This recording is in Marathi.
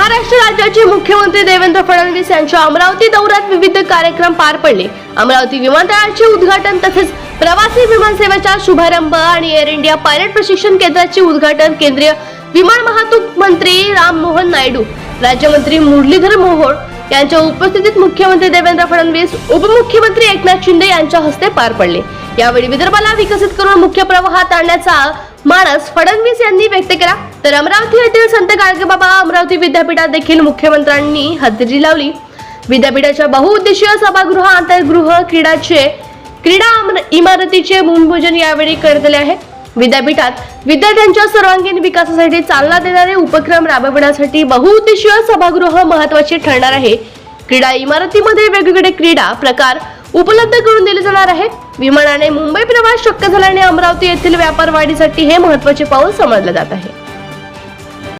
महाराष्ट्र राज्याचे मुख्यमंत्री देवेंद्र फडणवीस यांच्या अमरावती दौऱ्यात विविध कार्यक्रम पार पडले. अमरावती विमानतळाचे उद्घाटन तसेच प्रवासी विमान सेवेचा शुभारंभ आणि एअर इंडिया पायलट प्रशिक्षण केंद्राचे उद्घाटन केंद्रीय विमान वाहतूक मंत्री राममोहन नायडू राज्यमंत्री मुरलीधर मोहोळ यांच्या उपस्थितीत मुख्यमंत्री देवेंद्र फडणवीस उपमुख्यमंत्री एकनाथ शिंदे यांच्या हस्ते पार पडले. यावेळी विदर्भाला विकसित करून मुख्य प्रवाहात आणण्याचा मानस फडणवीस यांनी व्यक्त केला. तर अमरावती येथील संत गाडगेबाबा अमरावती विद्यापीठात देखील मुख्यमंत्र्यांनी हजेरी लावली. विद्यापीठाच्या बहुउद्देशीय सभागृह आंतरगृह क्रीडाचे क्रीडा अमर- इमारतीचे भूमिपूजन यावेळी करण्यात आले आहे. विद्यापीठात विद्यार्थ्यांच्या सर्वांगीण विकासासाठी चालना देणारे उपक्रम राबविण्यासाठी बहुउद्देशीय सभागृह महत्त्वाचे ठरणार आहे. क्रीडा इमारतीमध्ये वेगवेगळे क्रीडा प्रकार उपलब्ध करून दिले जाणार आहे विमानाने मुंबई प्रवास शक्य झाल्याने अमरावती येथील व्यापार वाढीसाठी हे महत्त्वाचे पाऊल समजले जात आहे.